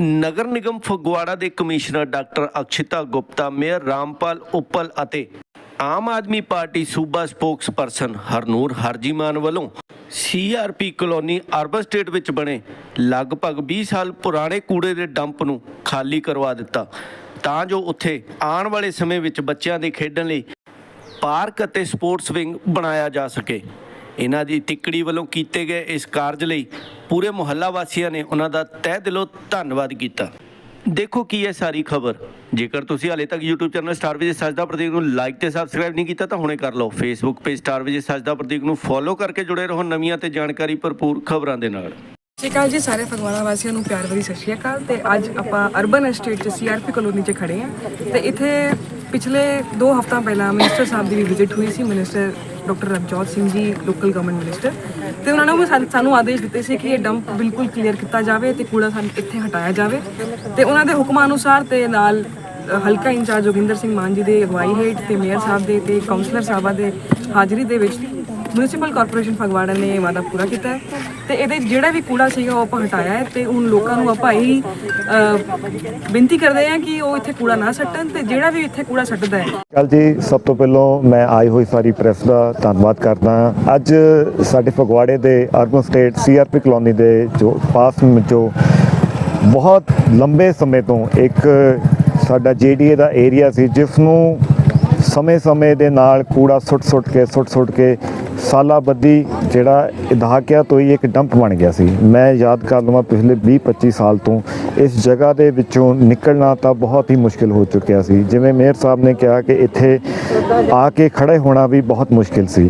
ਨਗਰ ਨਿਗਮ ਫਗਵਾੜਾ ਦੇ commissioner doctor Akshita Gupta, mayor Rampal Uppal ਅਤੇ ਆਮ ਆਦਮੀ ਪਾਰਟੀ ਸੂਬਾ ਸਪੋਕਸਪਰਸਨ ਹਰਨੂਰ ਹਰਜੀਮਾਨ ਵੱਲੋਂ ਸੀਆਰਪੀ ਕਲੋਨੀ ਅਰਬਨ ਸਟੇਟ ਵਿੱਚ ਬਣੇ ਲਗਭਗ 20 ਸਾਲ ਪੁਰਾਣੇ ਕੂੜੇ ਦੇ ਡੰਪ ਨੂੰ ਖਾਲੀ ਕਰਵਾ ਦਿੱਤਾ। ਤਾਂ ਜੋ ਉੱਥੇ ਆਉਣ ਵਾਲੇ ਸਮੇਂ ਵਿੱਚ ਬੱਚਿਆਂ ਦੇ ਖੇਡਣ ਲਈ ਪਾਰਕ ਅਤੇ ਸਪੋਰਟਸ ਵਿੰਗ ਬਣਾਇਆ ਜਾ ਸਕੇ। ਇਹਨਾਂ ਦੀ ਟਿੱਕੜੀ ਵੱਲੋਂ ਕੀਤੇ ਗਏ ਇਸ ਕਾਰਜ ਲਈ ਪੂਰੇ ਮੁਹੱਲਾ ਵਾਸੀਆਂ ਨੇ ਉਹਨਾਂ ਦਾ ਤਹਿ ਦਿਲੋਂ ਧੰਨਵਾਦ ਕੀਤਾ। ਦੇਖੋ ਕੀ ਹੈ ਸਾਰੀ ਖਬਰ। ਜੇਕਰ ਤੁਸੀਂ ਹਾਲੇ ਤੱਕ YouTube channel star Vijay Sajda Prateek ਨੂੰ ਲਾਈਕ ਤੇ ਸਬਸਕ੍ਰਾਈਬ ਨਹੀਂ ਕੀਤਾ ਤਾਂ ਹੁਣੇ ਕਰ ਲਓ। Facebook page star Vijay Sajda Prateek ਨੂੰ ਫੋਲੋ ਕਰਕੇ ਜੁੜੇ ਰਹੋ ਨਵੀਆਂ ਤੇ ਜਾਣਕਾਰੀ ਭਰਪੂਰ ਖਬਰਾਂ ਦੇ ਨਾਲ। ਸਤਿ ਸ਼੍ਰੀ ਅਕਾਲ ਜੀ ਸਾਰੇ ਫਗਵਾੜਾ ਵਾਸੀਆਂ ਨੂੰ ਪਿਆਰ ਭਰੀ ਸਤਿ ਸ਼੍ਰੀ ਅਕਾਲ ਤੇ ਅੱਜ ਆਪਾਂ ਅਰਬਨ ਐਸਟੇਟ ਚ ਸੀਆਰਪੀ ਕਲੋਨੀ 'ਚ ਖੜੇ ਹਾਂ ਤੇ ਇੱਥੇ ਪਿਛਲੇ 2 ਹਫ਼ਤਾ ਪਹਿਲਾਂ ਮਿਨਿਸਟਰ ਸਾਹਿਬ ਦੀ ਵੀ ਵਿਜ਼ਿਟ ਹੋਈ ਸੀ minister doctor Ravjot Singh ji local government minister ਤੇ ਉਹਨਾਂ ਨੇ ਵੀ ਸਾਨੂੰ- ਆਦੇਸ਼ ਦਿੱਤੇ ਸੀ ਕਿ ਇਹ ਡੰਪ ਬਿਲਕੁਲ ਕਲੀਅਰ ਕੀਤਾ ਜਾਵੇ ਤੇ ਕੂੜਾ ਸਾਨੂੰ ਇੱਥੇ ਹਟਾਇਆ ਜਾਵੇ। ਤੇ ਉਹਨਾਂ ਦੇ ਹੁਕਮਾਂ ਅਨੁਸਾਰ ਤੇ ਨਾਲ ਹਲਕਾ ਇੰਚਾਰਜ ਜੋਗਿੰਦਰ ਸਿੰਘ ਮਾਨ ਜੀ ਦੇ ਅਗਵਾਈ ਹੇਠ ਤੇ ਮੇਅਰ ਸਾਹਿਬ ਦੇ ਤੇ ਕਾਉਂਸਲਰ ਸਾਹਿਬਾਂ ਦੇ ਹਾਜ਼ਰੀ ਦੇ ਵਿੱਚ ਮਿਊਨਿਸਪਲ ਕਾਰਪੋਰੇਸ਼ਨ ਫਗਵਾੜਾ ਨੇ ਇਹ ਵਾਅਦਾ ਪੂਰਾ ਕੀਤਾ ਹੈ ਤੇ ਇਹਦੇ ਜਿਹੜਾ ਵੀ ਕੂੜਾ ਸੀਗਾ ਉਹ ਆਪਾਂ ਹਟਾਇਆ ਹੈ ਤੇ ਹੁਣ ਲੋਕਾਂ ਨੂੰ ਆਪਾਂ ਇਹੀ ਬੇਨਤੀ ਕਰਦੇ ਹਾਂ ਕਿ ਉਹ ਇੱਥੇ ਕੂੜਾ ਨਾ ਸੱਟਣ ਤੇ ਜਿਹੜਾ ਵੀ ਇੱਥੇ ਕੂੜਾ ਸੱਟਦਾ ਹੈ। ਕੱਲ ਜੀ, ਸਭ ਤੋਂ ਪਹਿਲਾਂ ਮੈਂ ਆਈ ਹੋਈ ਸਾਰੀ ਪ੍ਰੈਸ ਦਾ ਧੰਨਵਾਦ ਕਰਦਾ ਹਾਂ। ਅੱਜ ਸਾਡੇ ਫਗਵਾੜੇ ਦੇ ਅਰਬਨ ਸਟੇਟ ਸੀਆਰਪੀ ਕਲੋਨੀ ਦੇ ਜੋ ਪਾਸ ਜੋ ਬਹੁਤ ਲੰਬੇ ਸਮੇਂ ਤੋਂ ਇੱਕ ਸਾਡਾ ਜੀਡੀਏ ਦਾ ਏਰੀਆ ਸੀ ਜਿਸ ਨੂੰ ਸਮੇਂ-ਸਮੇਂ ਦੇ ਨਾਲ ਕੂੜਾ ਸੁੱਟ-ਸੁੱਟ ਕੇ ਸੁੱਟ-ਸੁੱਟ ਕੇ ਸਾਲਾਂ ਬੱਧੀ ਜਿਹੜਾ ਦਹਾਕਿਆਂ ਤੋਂ ਹੀ ਇੱਕ ਡੰਪ ਬਣ ਗਿਆ ਸੀ। ਮੈਂ ਯਾਦ ਕਰ ਲਵਾਂ ਪਿਛਲੇ 20-25 ਸਾਲ ਤੋਂ ਇਸ ਜਗ੍ਹਾ ਦੇ ਵਿੱਚੋਂ ਨਿਕਲਣਾ ਤਾਂ ਬਹੁਤ ਹੀ ਮੁਸ਼ਕਿਲ ਹੋ ਚੁੱਕਿਆ ਸੀ। ਜਿਵੇਂ ਮੇਅਰ ਸਾਹਿਬ ਨੇ ਕਿਹਾ ਕਿ ਇੱਥੇ ਆ ਕੇ ਖੜੇ ਹੋਣਾ ਵੀ ਬਹੁਤ ਮੁਸ਼ਕਿਲ ਸੀ।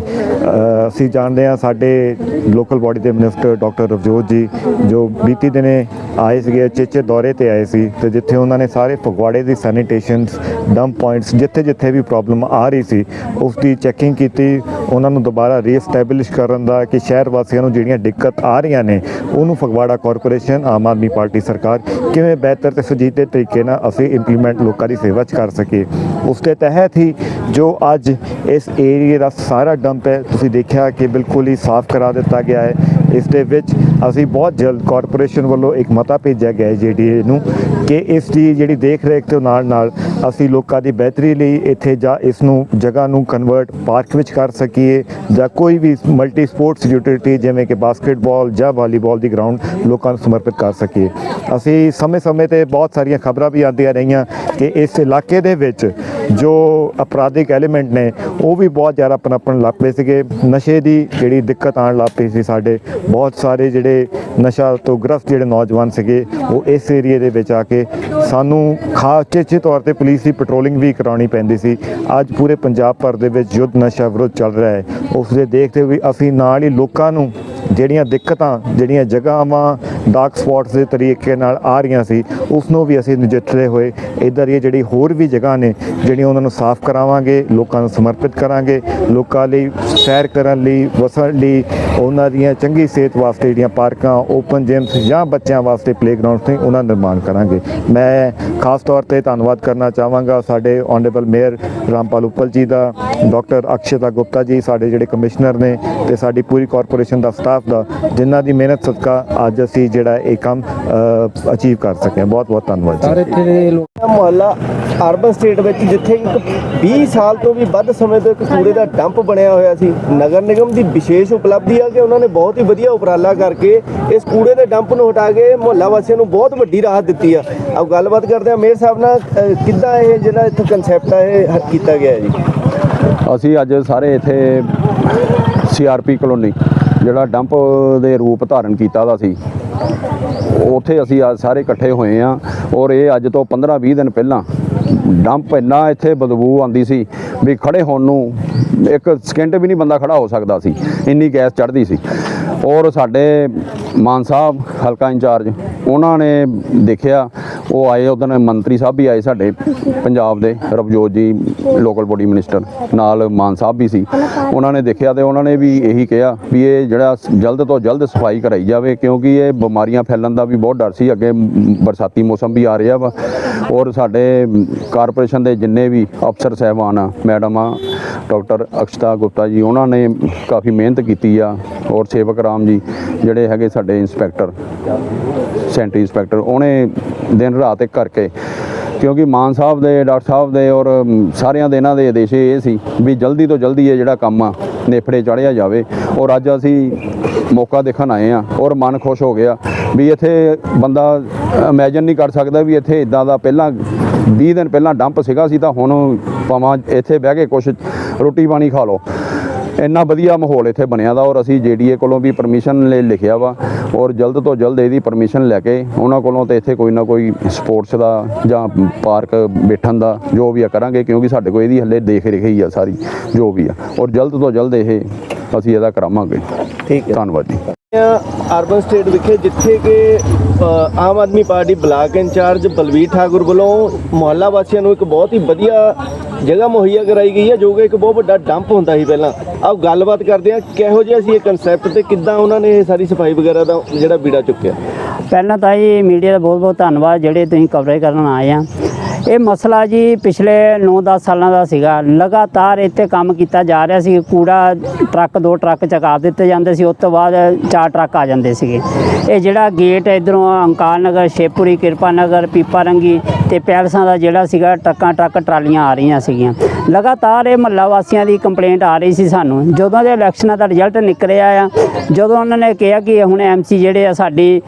ਅਸੀਂ ਜਾਣਦੇ ਹਾਂ ਸਾਡੇ ਲੋਕਲ ਬਾਡੀ ਦੇ ਮਿਨਿਸਟਰ ਡਾਕਟਰ ਰਵਜੋਤ ਜੀ, ਜੋ ਬੀਤੀ ਦਿਨੇ ਆਏ ਸੀਗੇ, ਚੇਚੇ ਦੌਰੇ ਤੇ ਆਏ ਸੀ ਤੇ ਜਿੱਥੇ ਉਹਨਾਂ ਨੇ ਸਾਰੇ ਫਗਵਾੜੇ ਦੀ ਸੈਨੀਟੇਸ਼ਨ ਡੰਪ ਪੁਆਇੰਟਸ ਜਿੱਥੇ ਜਿੱਥੇ ਵੀ ਪ੍ਰੋਬਲਮ ਆ ਰਹੀ ਸੀ ਉਸ ਦੀ ਚੈਕਿੰਗ ਕੀਤੀ ਉਹਨਾਂ ਨੂੰ ਦੁਬਾਰਾ ਰੀਐਸਟੈਬਲਿਸ਼ ਕਰਨ ਦਾ ਕਿ ਸ਼ਹਿਰ ਵਾਸੀਆਂ ਨੂੰ ਜਿਹੜੀਆਂ ਦਿੱਕਤ ਆ ਰਹੀਆਂ ਨੇ, ਉਹਨੂੰ ਫਗਵਾੜਾ ਕਾਰਪੋਰੇਸ਼ਨ ਆਮ ਆਦਮੀ ਪਾਰਟੀ ਸਰਕਾਰ ਕਿਵੇਂ ਬਿਹਤਰ ਤੇ ਸੁਜੀਤੇ ਤਰੀਕੇ ਨਾਲ ਅਸੀਂ ਇੰਪਲੀਮੈਂਟ ਲੋਕਾਂ ਦੀ ਸੇਵਾ 'ਚ ਕਰ ਸਕੀਏ? ਉਸ ਦੇ ਤਹਿਤ ਹੀ ਜੋ ਅੱਜ ਇਸ ਏਰੀਏ ਦਾ ਸਾਰਾ ਡੰਪ ਹੈ, ਤੁਸੀਂ ਦੇਖਿਆ ਕਿ ਬਿਲਕੁਲ ਹੀ ਸਾਫ਼ ਕਰਾ ਦਿੱਤਾ ਗਿਆ ਹੈ। ਇਸ ਦੇ ਵਿੱਚ ਅਸੀਂ ਬਹੁਤ ਜਲਦ ਕਾਰਪੋਰੇਸ਼ਨ ਵੱਲੋਂ ਇੱਕ ਮਤਾ ਭੇਜਿਆ ਗਿਆ ਹੈ ਜੀਡੀਏ ਨੂੰ ਕਿ ਇਸ ਦੀ ਜਿਹੜੀ ਦੇਖ ਰੇਖ ਦੇ ਨਾਲ ਨਾਲ ਅਸੀਂ ਲੋਕਾਂ ਦੀ ਬਿਹਤਰੀ ਲਈ ਇੱਥੇ ਜਾਂ ਇਸ ਨੂੰ ਜਗ੍ਹਾ ਨੂੰ ਕਨਵਰਟ ਪਾਰਕ ਵਿੱਚ ਕਰ ਸਕੀਏ ਜਾਂ ਕੋਈ ਵੀ ਮਲਟੀ ਸਪੋਰਟਸ ਯੂਟਿਲਿਟੀ ਜਿਵੇਂ ਕਿ ਬਾਸਕਟਬਾਲ ਜਾਂ ਵਾਲੀਬਾਲ ਦੀ ਗਰਾਊਂਡ ਲੋਕਾਂ ਨੂੰ ਸਮਰਪਿਤ ਕਰ ਸਕੀਏ। ਅਸੀਂ ਸਮੇਂ-ਸਮੇਂ ਤੇ ਬਹੁਤ ਸਾਰੀਆਂ ਖਬਰਾਂ ਵੀ ਆਉਂਦੀਆਂ ਰਹੀਆਂ ਕਿ ਇਸ ਇਲਾਕੇ ਦੇ ਵਿੱਚ ਜੋ ਅਪਰਾਧਿਕ ਐਲੀਮੈਂਟ ਨੇ, ਉਹ ਵੀ ਬਹੁਤ ਜ਼ਿਆਦਾ ਪਨਪਣ ਲੱਗ ਪਏ ਸੀਗੇ। ਨਸ਼ੇ ਦੀ ਜਿਹੜੀ ਦਿੱਕਤ ਆਉਣ ਲੱਗ ਪਈ ਸੀ ਸਾਡੇ, ਬਹੁਤ ਸਾਰੇ ਜਿਹੜੇ ਨਸ਼ਾ ਤੋਂ ਗ੍ਰਸਤ ਜਿਹੜੇ ਨੌਜਵਾਨ ਸੀਗੇ, ਉਹ ਇਸ ਏਰੀਏ ਦੇ ਵਿੱਚ ਆ ਕੇ ਸਾਨੂੰ ਖਾਸ ਚੇਚੇ ਤੌਰ ਤੇ ਪੁਲਿਸ ਦੀ ਪੈਟਰੋਲਿੰਗ ਵੀ ਕਰਾਉਣੀ ਪੈਂਦੀ ਸੀ। ਅੱਜ ਪੂਰੇ ਪੰਜਾਬ ਭਰ ਦੇ ਵਿੱਚ ਯੁੱਧ ਨਸ਼ਾ ਵਿਰੋਧ ਚੱਲ ਰਿਹਾ ਹੈ। ਉਸ ਦੇ ਦੇਖਦੇ ਹੋਏ ਅਸੀਂ ਨਾਲ ਹੀ ਲੋਕਾਂ ਨੂੰ ਜਿਹੜੀਆਂ ਦਿੱਕਤਾਂ, ਜਿਹੜੀਆਂ ਜਗ੍ਹਾਵਾਂ ਡਾਰਕ ਸਪੌਟਸ ਦੇ ਤਰੀਕੇ ਨਾਲ ਆ ਰਹੀਆਂ ਸੀ ਉਸ ਨੂੰ ਵੀ ਅਸੀਂ ਨਜਿੱਠਦੇ ਹੋਏ ਇਧਰ ਇਹ ਜਿਹੜੀ ਹੋਰ ਵੀ ਜਗ੍ਹਾ ਨੇ, ਜਿਹੜੀਆਂ ਉਹਨਾਂ ਨੂੰ ਸਾਫ਼ ਕਰਾਵਾਂਗੇ, ਲੋਕਾਂ ਨੂੰ ਸਮਰਪਿਤ ਕਰਾਂਗੇ, ਲੋਕਾਂ ਲਈ ਸੈਰ ਕਰਨ ਲਈ, ਵਸਣ ਲਈ, ਉਹਨਾਂ ਦੀਆਂ ਚੰਗੀ ਸਿਹਤ ਵਾਸਤੇ ਜਿਹੜੀਆਂ ਪਾਰਕਾਂ ਓਪਨ ਜਿਮਸ ਜਾਂ ਬੱਚਿਆਂ ਵਾਸਤੇ ਪਲੇਗਰਾਉਂਡਸ ਨੇ, ਉਹਨਾਂ ਨਿਰਮਾਣ ਕਰਾਂਗੇ। ਮੈਂ ਖਾਸ ਤੌਰ ਤੇ ਧੰਨਵਾਦ ਕਰਨਾ ਚਾਹਾਂਗਾ ਸਾਡੇ ਆਨਰੇਬਲ ਮੇਅਰ ਰਾਮਪਾਲ ਉੱਪਲ ਜੀ ਦਾ ਡਾਕਟਰ ਅਕਸ਼ਤਾ ਗੁਪਤਾ ਜੀ, ਸਾਡੇ ਜਿਹੜੇ ਕਮਿਸ਼ਨਰ ਨੇ ਤੇ ਸਾਡੀ ਪੂਰੀ ਕਾਰਪੋਰੇਸ਼ਨ ਦਾ ਸਟਾਫ ਦਾ, ਜਿਨ੍ਹਾਂ ਦੀ ਮਿਹਨਤ ਸਦਕਾ ਅੱਜ ਅਸੀਂ ਜਿਹੜਾ ਇਹ ਕੰਮ ਅਚੀਵ ਕਰ ਸਕੇ। ਬਹੁਤ ਬਹੁਤ ਧੰਨਵਾਦ ਜੀ। ਇੱਥੇ ਦੇ ਲੋਕ ਮੁਹੱਲਾ ਅਰਬਨ ਸਟੇਟ ਵਿੱਚ ਜਿੱਥੇ ਇੱਕ 20 ਸਾਲ ਤੋਂ ਵੀ ਵੱਧ ਸਮੇਂ ਤੋਂ ਇੱਕ ਕੂੜੇ ਦਾ ਡੰਪ ਬਣਿਆ ਹੋਇਆ ਸੀ ਨਗਰ ਨਿਗਮ ਦੀ ਵਿਸ਼ੇਸ਼ ਉਪਲਬਧੀ ਆ ਕਿ ਉਹਨਾਂ ਨੇ ਬਹੁਤ ਹੀ ਵਧੀਆ ਉਪਰਾਲਾ ਕਰਕੇ ਇਸ ਕੂੜੇ ਦੇ ਡੰਪ ਨੂੰ ਹਟਾ ਕੇ ਮੁਹੱਲਾ ਵਾਸੀਆਂ ਨੂੰ ਬਹੁਤ ਵੱਡੀ ਰਾਹਤ ਦਿੱਤੀ ਆ। ਆਓ ਗੱਲਬਾਤ ਕਰਦੇ ਆ ਮੇਅਰ ਸਾਹਿਬ ਨਾਲ ਕਿੱਦਾਂ ਇਹ ਜਿਹੜਾ ਇੱਥੇ ਕਨਸੈਪਟ ਆ ਇਹ ਕੀਤਾ ਗਿਆ ਹੈ ਜੀ? ਅਸੀਂ ਅੱਜ ਸਾਰੇ ਇੱਥੇ ਸੀਆਰਪੀ ਕਲੋਨੀ ਜਿਹੜਾ ਡੰਪ ਦੇ ਰੂਪ ਧਾਰਨ ਕੀਤਾ ਦਾ ਸੀ ਉੱਥੇ ਅਸੀਂ ਅੱਜ ਸਾਰੇ ਇਕੱਠੇ ਹੋਏ ਆ ਔਰ ਇਹ ਅੱਜ ਤੋਂ 15-20 ਦਿਨ ਪਹਿਲਾਂ ਡੰਪ ਇੰਨਾ ਇੱਥੇ ਬਦਬੂ ਆਂਦੀ ਸੀ ਵੀ ਖੜੇ ਹੋਣ ਨੂੰ ਇੱਕ ਸਕਿੰਟ ਵੀ ਨਹੀਂ ਬੰਦਾ ਖੜਾ ਹੋ ਸਕਦਾ ਸੀ, ਇੰਨੀ ਗੈਸ ਚੜ੍ਹਦੀ ਸੀ। ਔਰ ਸਾਡੇ ਮਾਨ ਸਾਹਿਬ, ਹਲਕਾ ਇੰਚਾਰਜ, ਉਹਨਾਂ ਨੇ ਦੇਖਿਆ ਉਹ ਆਏ ਉਦੋਂ ਮੰਤਰੀ ਸਾਹਿਬ ਵੀ ਆਏ ਸਾਡੇ ਪੰਜਾਬ ਦੇ, ਰਵਜੋਤ ਜੀ ਲੋਕਲ ਬੋਡੀ ਮਿਨਿਸਟਰ ਨਾਲ ਮਾਨ ਸਾਹਿਬ ਵੀ ਸੀ। ਉਹਨਾਂ ਨੇ ਦੇਖਿਆ ਤੇ ਉਹਨਾਂ ਨੇ ਵੀ ਇਹੀ ਕਿਹਾ ਵੀ ਇਹ ਜਿਹੜਾ ਜਲਦ ਤੋਂ ਜਲਦ ਸਫ਼ਾਈ ਕਰਾਈ ਜਾਵੇ ਕਿਉਂਕਿ ਇਹ ਬਿਮਾਰੀਆਂ ਫੈਲਣ ਦਾ ਵੀ ਬਹੁਤ ਡਰ ਸੀ। ਅੱਗੇ ਬਰਸਾਤੀ ਮੌਸਮ ਵੀ ਆ ਰਿਹਾ ਵਾ। ਔਰ ਸਾਡੇ ਕਾਰਪੋਰੇਸ਼ਨ ਦੇ ਜਿੰਨੇ ਵੀ ਅਫਸਰ, ਸਹਿਬਾਨ ਆ, ਮੈਡਮ ਆ ਡਾਕਟਰ ਅਕਸ਼ਤਾ ਗੁਪਤਾ ਜੀ, ਉਹਨਾਂ ਨੇ ਕਾਫੀ ਮਿਹਨਤ ਕੀਤੀ ਆ ਔਰ ਸੇਵਕ ਰਾਮ ਜੀ ਜਿਹੜੇ ਹੈਗੇ ਸਾਡੇ ਇੰਸਪੈਕਟਰ, ਸੈਂਟਰੀ ਇੰਸਪੈਕਟਰ, ਉਹਨੇ ਦਿਨ ਰਾਤ ਇੱਕ ਕਰਕੇ, ਕਿਉਂਕਿ ਮਾਨ ਸਾਹਿਬ ਦੇ, ਡਾਕਟਰ ਸਾਹਿਬ ਦੇ ਔਰ ਸਾਰਿਆਂ ਦੇ ਇਹਨਾਂ ਦੇ ਆਦੇਸ਼ ਇਹ ਸੀ ਵੀ ਜਲਦੀ ਤੋਂ ਜਲਦੀ ਇਹ ਜਿਹੜਾ ਕੰਮ ਆ, ਨੇਫੜੇ ਚੜਿਆ ਜਾਵੇ ਔਰ ਅੱਜ ਅਸੀਂ ਮੌਕਾ ਦੇਖਣ ਆਏ ਆ ਔਰ ਮਨ ਖੁਸ਼ ਹੋ ਗਿਆ ਵੀ ਇੱਥੇ ਬੰਦਾ ਇਮੇਜਿਨ ਨਹੀਂ ਕਰ ਸਕਦਾ ਵੀ ਇੱਥੇ ਇਦਾਂ ਦਾ ਪਹਿਲਾਂ 20 ਦਿਨ ਪਹਿਲਾਂ ਡੰਪ ਸੀਗਾ ਸੀ ਤਾਂ ਹੁਣ ਭਾਵਾਂ ਇੱਥੇ ਬਹਿ ਕੇ ਕੁਝ ਰੋਟੀ ਪਾਣੀ ਖਾ ਲਓ। ਇੰਨਾ ਵਧੀਆ ਮਾਹੌਲ ਇੱਥੇ ਬਣਿਆ ਦਾ ਔਰ ਅਸੀਂ ਜੀਡੀਏ ਕੋਲੋਂ ਵੀ ਪਰਮਿਸ਼ਨ ਲੈ ਲਿਖਿਆ ਵਾ ਔਰ ਜਲਦ ਤੋਂ ਜਲਦ ਇਹਦੀ ਪਰਮਿਸ਼ਨ ਲੈ ਕੇ ਉਹਨਾਂ ਕੋਲੋਂ ਤੇ ਇੱਥੇ ਕੋਈ ਨਾ ਕੋਈ ਸਪੋਰਟਸ ਦਾ ਜਾਂ ਪਾਰਕ ਬੈਠਣ ਦਾ ਜੋ ਵੀ ਆ ਕਰਾਂਗੇ ਕਿਉਂਕਿ ਸਾਡੇ ਕੋਲ ਇਹਦੀ ਹੱਲੇ ਦੇਖ ਰੇਖ ਹੀ ਆ ਸਾਰੀ ਜੋ ਵੀ ਆ। ਔਰ ਜਲਦ ਤੋਂ ਜਲਦ ਇਹ ਅਸੀਂ ਇਹਦਾ ਕਰਾਵਾਂਗੇ। ਠੀਕ ਹੈ। ਧੰਨਵਾਦ ਜੀ। ਅਰਬਨ ਸਟੇਟ ਵਿਖੇ ਜਿੱਥੇ ਕਿ Aam Aadmi party block incharge Balvir Thakur ਵੱਲੋਂ ਮੁਹੱਲਾ ਵਾਸੀਆਂ ਨੂੰ ਇੱਕ ਬਹੁਤ ਹੀ ਵਧੀਆ ਜਗ੍ਹਾ ਮੁਹੱਈਆ ਕਰਾਈ ਗਈ ਹੈ, ਜੋ ਕਿ ਇੱਕ ਬਹੁਤ ਵੱਡਾ ਡੰਪ ਹੁੰਦਾ ਸੀ ਪਹਿਲਾਂ। ਆਓ ਗੱਲਬਾਤ ਕਰਦੇ ਹਾਂ, ਕਿਹੋ ਜਿਹਾ ਸੀ ਇਹ ਕਨਸੈਪਟ ਤੇ ਕਿੱਦਾਂ ਉਹਨਾਂ ਨੇ ਇਹ ਸਾਰੀ ਸਫ਼ਾਈ ਵਗੈਰਾ ਦਾ ਜਿਹੜਾ ਬੀੜਾ ਚੁੱਕਿਆ? ਪਹਿਲਾਂ ਤਾਂ ਇਹ ਮੀਡੀਆ ਦਾ ਬਹੁਤ ਬਹੁਤ ਧੰਨਵਾਦ, ਜਿਹੜੇ ਤੁਸੀਂ ਕਵਰੇਜ ਕਰਨ ਆਏ ਆ। ਇਹ ਮਸਲਾ ਜੀ ਪਿਛਲੇ 9-10 ਸਾਲਾਂ ਦਾ ਸੀਗਾ। ਲਗਾਤਾਰ ਇੱਥੇ ਕੰਮ ਕੀਤਾ ਜਾ ਰਿਹਾ ਸੀ। ਕੂੜਾ ਟਰੱਕ ਦੋ ਟਰੱਕ ਚਕਾ ਦਿੱਤੇ ਜਾਂਦੇ ਸੀ। ਉਸ ਤੋਂ ਬਾਅਦ ਚਾਰ ਟਰੱਕ ਆ ਜਾਂਦੇ ਸੀਗੇ। ਇਹ ਜਿਹੜਾ ਗੇਟ ਇਧਰੋਂ ਅੰਕਾਲ ਨਗਰ, ਸ਼ੇਪੁਰੀ, ਕਿਰਪਾ ਨਗਰ, ਪੀਪਾ ਰੰਗੀ ਤੇ ਪੈਲਸਾਂ ਦਾ ਜਿਹੜਾ ਸੀਗਾ, ਟਰੱਕਾਂ ਟਰੱਕ ਟਰਾਲੀਆਂ ਆ ਰਹੀਆਂ ਸੀਗੀਆਂ। ਲਗਾਤਾਰ ਇਹ ਮਹੱਲਾ ਵਾਸੀਆਂ ਦੀ ਕੰਪਲੇਂਟ ਆ ਰਹੀ ਸੀ ਸਾਨੂੰ। ਜਦੋਂ ਦੇ ਇਲੈਕਸ਼ਨਾਂ ਦਾ ਰਿਜ਼ਲਟ ਨਿਕਲਿਆ ਆ, ਜਦੋਂ ਉਹਨਾਂ ਨੇ ਕਿਹਾ ਕਿ ਹੁਣ ਐਮਸੀ ਜਿਹੜੇ ਆ, ਸਾਡੀ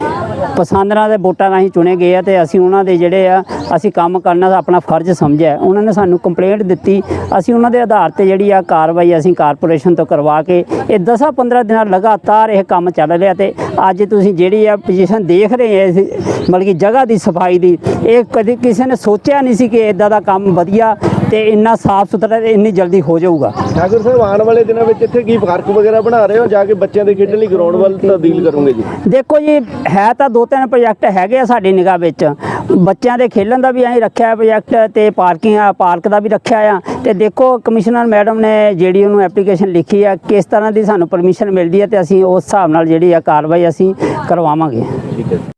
ਪਸੰਦਰਾਂ ਦੇ ਵੋਟਾਂ ਰਾਹੀਂ ਚੁਣੇ ਗਏ ਆ ਤੇ ਅਸੀਂ ਉਹਨਾਂ ਦੇ ਜਿਹੜੇ ਆ ਅਸੀਂ ਕੰਮ ਕਰਨਾ ਆਪਣਾ ਫਰਜ਼ ਸਮਝਿਆ ਉਹਨਾਂ ਨੇ ਸਾਨੂੰ ਕੰਪਲੇਂਟ ਦਿੱਤੀ। ਅਸੀਂ ਉਹਨਾਂ ਦੇ ਆਧਾਰ ਤੇ ਜਿਹੜੀ ਆ ਕਾਰਵਾਈ ਅਸੀਂ ਕਾਰਪੋਰੇਸ਼ਨ ਤੋਂ ਕਰਵਾ ਕੇ ਇਹ 10-15 ਦਿਨਾਂ ਲਗਾਤਾਰ ਇਹ ਕੰਮ ਚੱਲ ਰਿਹਾ ਤੇ ਅੱਜ ਤੁਸੀਂ ਜਿਹੜੀ ਆ ਪੋਜੀਸ਼ਨ ਦੇਖ ਰਹੇ ਆ ਇਸ- ਮਤਲਬ ਕਿ ਜਗ੍ਹਾ ਦੀ ਸਫ਼ਾਈ ਦੀ ਇਹ ਕਦੇ ਕਿਸੇ ਨੇ ਸੋਚਿਆ ਨਹੀਂ ਸੀ ਕਿ ਇਦਾਂ ਦਾ ਕੰਮ ਵਧੀਆ ਤੇ ਇੰਨਾ ਸਾਫ਼ ਸੁਥਰਾ ਤੇ ਇੰਨੀ ਜਲਦੀ ਹੋ ਜਾਊਗਾ। ਠਾਕੁਰ ਸਾਹਿਬ ਆਉਣ ਵਾਲੇ ਦਿਨਾਂ ਵਿੱਚ ਇੱਥੇ ਕੀ ਪਾਰਕ ਵਗੈਰਾ ਬਣਾ ਰਹੇ ਹੋ? ਜਾ ਕੇ ਬੱਚਿਆਂ ਦੇ ਖੇਡਣ ਲਈ ਗਰਾਊਂਡ ਵੱਲ ਤਬਦੀਲ ਕਰੋਗੇ ਜੀ। ਦੇਖੋ ਜੀ ਹੈ ਤਾਂ ਦੋ ਤਿੰਨ ਪ੍ਰੋਜੈਕਟ ਹੈਗੇ ਆ ਸਾਡੀ ਨਿਗਾਹ ਵਿੱਚ। ਬੱਚਿਆਂ ਦੇ ਖੇਲਣ ਦਾ ਵੀ ਅਸੀਂ ਰੱਖਿਆ ਹੈ ਪ੍ਰੋਜੈਕਟ ਤੇ ਪਾਰਕਿੰਗ ਆ ਪਾਰਕ ਦਾ ਵੀ ਰੱਖਿਆ ਆ। ਤੇ ਦੇਖੋ ਕਮਿਸ਼ਨਰ ਮੈਡਮ ਨੇ ਜਿਹੜੀ ਉਹਨੂੰ ਐਪਲੀਕੇਸ਼ਨ ਲਿਖੀ ਆ, ਕਿਸ ਤਰ੍ਹਾਂ ਦੀ ਸਾਨੂੰ ਪਰਮਿਸ਼ਨ ਮਿਲਦੀ ਹੈ ਤੇ ਅਸੀਂ ਉਸ ਹਿਸਾਬ ਨਾਲ ਜਿਹੜੀ ਆ ਕਾਰਵਾਈ ਅਸੀਂ ਕਰਵਾਵਾਂਗੇ। ਠੀਕ ਹੈ